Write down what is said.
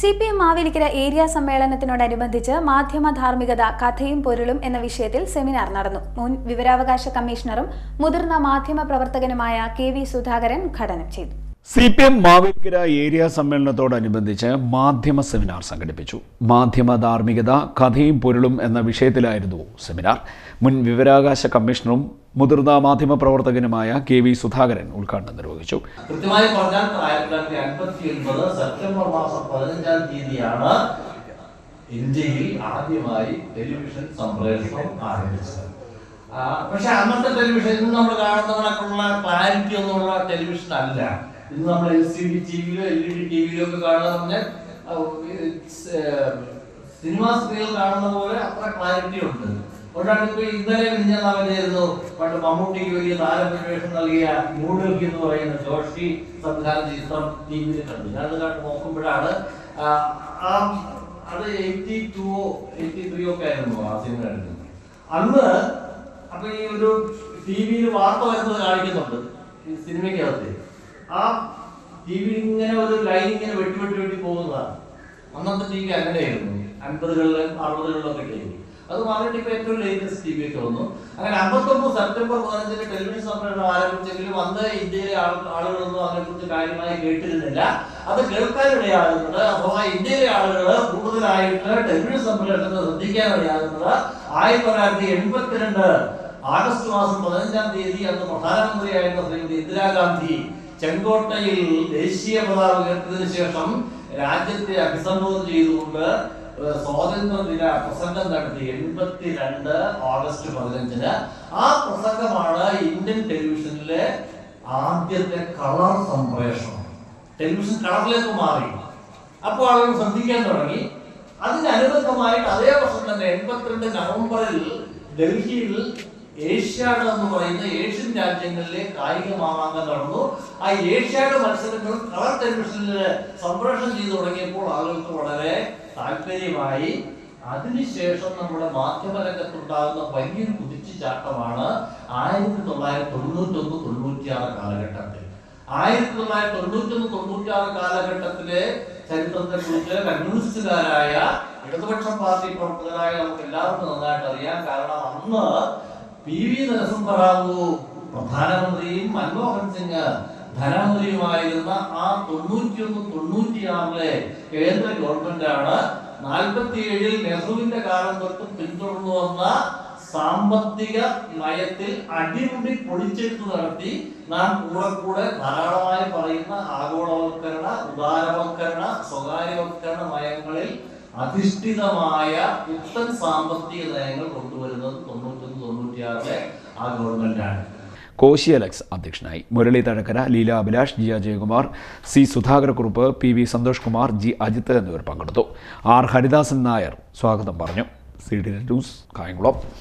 C P M Mavelikkara area സമ്മേളനത്തിനോടനുബന്ധിച്ച് മാധ്യമ ധാർമ്മികത കഥയും പൊരുളും എന്ന വിഷയത്തിൽ സെമിനാർ നടന്നു. മുൻ വിവരാവകാശ കമ്മീഷണറും മുതിർന്ന മാധ്യമ പ്രവർത്തകനുമായ കെ വി സുധാകരൻ ഉദ്ഘാടനം ചെയ്തു. C P M Mavelikkara area സമ്മേളനത്തോടനുബന്ധിച്ച് മാധ്യമ സെമിനാർ സംഘടിപ്പിച്ചു. മാധ്യമ ധാർമ്മികത കഥയും പൊരുളും എന്ന വിഷയത്തിലായിരുന്നു സെമിനാർ. മുൻ വിവരാകാശ കമ്മീഷണറും മുതിർന്ന മാധ്യമ പ്രവർത്തകനുമായ കെ വി സുധാകരൻ ഉദ്ഘാടനം നിർവഹിച്ചു. കൃത്യമായി പറഞ്ഞാൽ സെപ്റ്റംബർ മാസം പതിനഞ്ചാം തീയതിയാണ് ഇന്ത്യയിൽ ആദ്യമായി ടെലിവിഷൻ ആരംഭിച്ചത്. പക്ഷെ അന്നത്തെ ടെലിവിഷൻ നമ്മൾ കാണുന്ന കണക്കുള്ള ക്ലാരിറ്റി ഒന്നുമുള്ള ടെലിവിഷൻ അല്ല. ഇന്ന് നമ്മൾ എൽ സി ഡി ടി വിയിലോ എൽ ഇ ഡി ടി വിയിലോ ഒക്കെ കാണുന്ന പറഞ്ഞാൽ സിനിമാ സ്ക്രീനിൽ കാണുന്ന പോലെ അത്ര ക്ലാരിറ്റി ഉണ്ട്. അതുകൊണ്ടാണ് ഇപ്പൊ ഇന്നലെ ഞാൻ പണ്ട് മമ്മൂട്ടിക്ക് വലിയ താരപരിവേഷം നൽകിയ ന്യൂഡൽഹി എന്ന് പറയുന്ന ജോഷി സംവിധാനം ചിത്രം ടി വിയിൽ കണ്ടു. ഞാനത് കണ്ട് നോക്കുമ്പോഴാണ് ആ അത് എയ്റ്റി ടു എയ്റ്റി ത്രീ ഒക്കെ ആയിരുന്നു ആ സിനിമ എടുക്കുന്നത് അന്ന് അപ്പൊ ഈ ഒരു ടി വിയിൽ വാർത്ത വരുന്നത് കാണിക്കുന്നുണ്ട് ഈ സിനിമയ്ക്കകത്ത്. ആ ടി വി ഇങ്ങനെ ഒരു ലൈൻ ഇങ്ങനെ വെട്ടി വെട്ടി വെട്ടി പോകുന്നതാണ്. അന്നത്തെ ടി വി അങ്ങനെയായിരുന്നു. അൻപതുകളിലും അറുപതുകളിലൊക്കെ ടി വി അത് മാറിയിട്ട് ഇപ്പൊ ഏറ്റവും ലേറ്റസ്റ്റ് ടി വി ഒക്കെ വന്നു അങ്ങനെ അമ്പത്തൊമ്പത് സെപ്റ്റംബർ പതിനഞ്ചിന് ടെലിവിഷൻ സംപ്രേഷണം ആരംഭിച്ചെങ്കിലും അന്ന് ഇന്ത്യയിലെ ആളുകളൊന്നും അതിനെ അതിനെക്കുറിച്ച് കാര്യമായി കേട്ടിരുന്നില്ല. അത് കേൾക്കാനിടയാകുന്നത് അഥവാ ഇന്ത്യയിലെ ആളുകൾ കൂടുതലായിട്ട് ടെലിവിഷൻ സംപ്രേഷണത്തെ ശ്രദ്ധിക്കാനിടയാകുന്നത് ആയിരത്തി തൊള്ളായിരത്തി എൺപത്തിരണ്ട് ആഗസ്റ്റ് മാസം പതിനഞ്ചാം തീയതി അന്ന് പ്രധാനമന്ത്രിയായിരുന്ന ശ്രീമതി ഇന്ദിരാഗാന്ധി ചെങ്കോട്ടയിൽ ദേശീയ പതാക ഉയർത്തിയതിനു ശേഷം രാജ്യത്തെ അഭിസംബോധന ചെയ്തുകൊണ്ട് സ്വാതന്ത്ര്യദിന സ്വാതന്ത്ര്യ ദിന പ്രസംഗം നടത്തി. എൺപത്തിരണ്ട് ഓഗസ്റ്റ് പതിനഞ്ചിന്. ആ പ്രസംഗമാണ് ഇന്ത്യൻ ടെലിവിഷനിലെ ആദ്യത്തെ കളർ സംപ്രേഷണം. ടെലിവിഷൻ കളറിലേക്ക് മാറി. അപ്പോൾ ആളുകൾ ശ്രദ്ധിക്കാൻ തുടങ്ങി. അതിനനുബന്ധമായിട്ട് അതേ വർഷം തന്നെ എൺപത്തിരണ്ട് നവംബറിൽ ഡൽഹിയിൽ ഏഷ്യാഡ് എന്ന് പറയുന്ന ഏഷ്യൻ രാജ്യങ്ങളിലെ കായിക മാമാങ്കം നടന്നു ആ ഏഷ്യാഡ് മത്സരങ്ങൾ കളർ ടെലിവിഷനിൽ സംപ്രേഷണം ചെയ്തു തുടങ്ങിയപ്പോൾ ആളുകൾക്ക് വളരെ താല്പര്യമായി. അതിനുശേഷം നമ്മുടെ മാധ്യമരംഗത്തുണ്ടാകുന്ന വലിയൊരു കുതിച്ചുചാട്ടമാണ് ആയിരത്തി തൊള്ളായിരത്തി തൊണ്ണൂറ്റൊന്ന് തൊണ്ണൂറ്റിയാറ് കാലഘട്ടത്തിൽ. ആയിരത്തി തൊള്ളായിരത്തി തൊണ്ണൂറ്റൊന്ന് തൊണ്ണൂറ്റിയാറ് കാലഘട്ടത്തിലെ ചരിത്രത്തെ കുറിച്ച് കമ്മ്യൂണിസ്റ്റുകാരായ ഇടതുപക്ഷ പാർട്ടി പ്രവർത്തകരായ നമുക്ക് എല്ലാവർക്കും നന്നായിട്ട് അറിയാം. കാരണം അന്ന് പി വി നരസിംഹറാവു പ്രധാനമന്ത്രിയും മൻമോഹൻ സിംഗ് ധനമന്ത്രിയുമായിരുന്ന ആ തൊണ്ണൂറ്റിയൊന്ന് തൊണ്ണൂറ്റിയാറിലെ കേന്ദ്ര ഗവൺമെന്റാണ് നാൽപ്പത്തിയേഴിൽ നെഹ്റുവിന്റെ കാലം തൊട്ട് പിന്തുടർന്നു വന്ന സാമ്പത്തിക നയത്തിൽ അടിമുടി പൊളിച്ചെടുത്ത് നടത്തി നാം കൂടെ കൂടെ ധാരാളമായി പറയുന്ന ആഗോളവൽക്കരണ ഉദാരവൽക്കരണ സ്വകാര്യവൽക്കരണ നയങ്ങളിൽ അധിഷ്ഠിതമായ പുത്തൻ സാമ്പത്തിക നയങ്ങൾ കൊണ്ടുവരുന്നത് തൊണ്ണൂറ്റൊന്ന് തൊണ്ണൂറ്റിയാറിലെ ആ ഗവൺമെന്റാണ്. കോശി അലക്സ് അധ്യക്ഷനായി. Murali Thazhakkara Leela Abhilash G Ajayakumar C Sudhakarakurup P V Santhosh Kumar G Ajith എന്നിവർ പങ്കെടുത്തു. ആർ ഹരിദാസൻ നായർ സ്വാഗതം പറഞ്ഞു. C D news Kayamkulam.